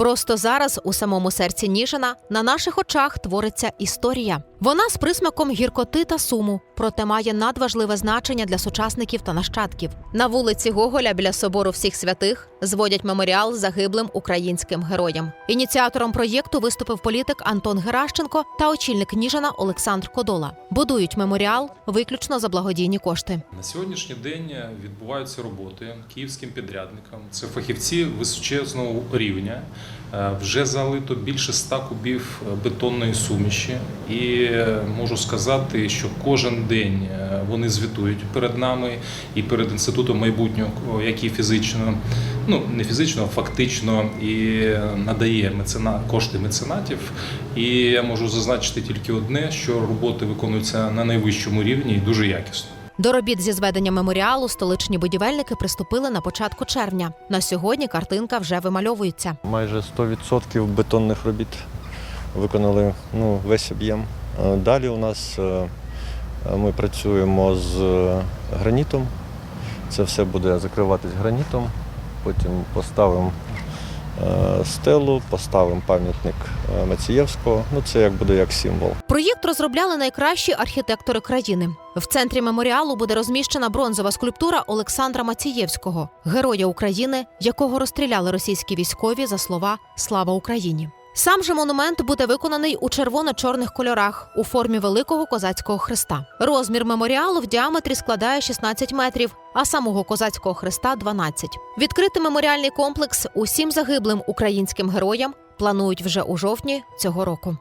Просто зараз у самому серці Ніжина на наших очах твориться історія. Вона з присмаком гіркоти та суму, проте має надважливе значення для сучасників та нащадків. На вулиці Гоголя біля собору всіх святих зводять меморіал загиблим українським героям. Ініціатором проєкту виступив політик Антон Геращенко та очільник Ніжина Олександр Кодола. Будують меморіал виключно за благодійні кошти. На сьогоднішній день відбуваються роботи київським підрядникам. Це фахівці височезного рівня. Е, Вже залито більше 100 кубів бетонної суміші, і можу сказати, що кожен день е, вони звітують перед нами і перед інститутом майбутнього, який фізично, ну не фізично, а фактично і надає мецена кошти меценатів. І я можу зазначити тільки одне: що роботи виконуються на найвищому рівні і дуже якісно. До робіт зі зведення меморіалу столичні будівельники приступили на початку червня. На сьогодні картинка вже вимальовується. Майже 100% бетонних робіт виконали ну, весь об'єм. Е, Далі у нас е, ми працюємо з е, гранітом. Це все буде закриватись гранітом. Потім поставимо стелу, поставимо пам'ятник Мацієвського. Ну, це як буде як символ. Проєкт розробляли найкращі архітектори країни. В центрі меморіалу буде розміщена бронзова скульптура Олександра Мацієвського, героя України, якого розстріляли російські військові за слова Слава Україні. Сам же монумент буде виконаний у червоно-чорних кольорах у формі великого козацького хреста. Розмір меморіалу в діаметрі складає 16 метрів, а самого козацького хреста 12. Відкрити меморіальний комплекс усім загиблим українським героям планують вже у жовтні цього року.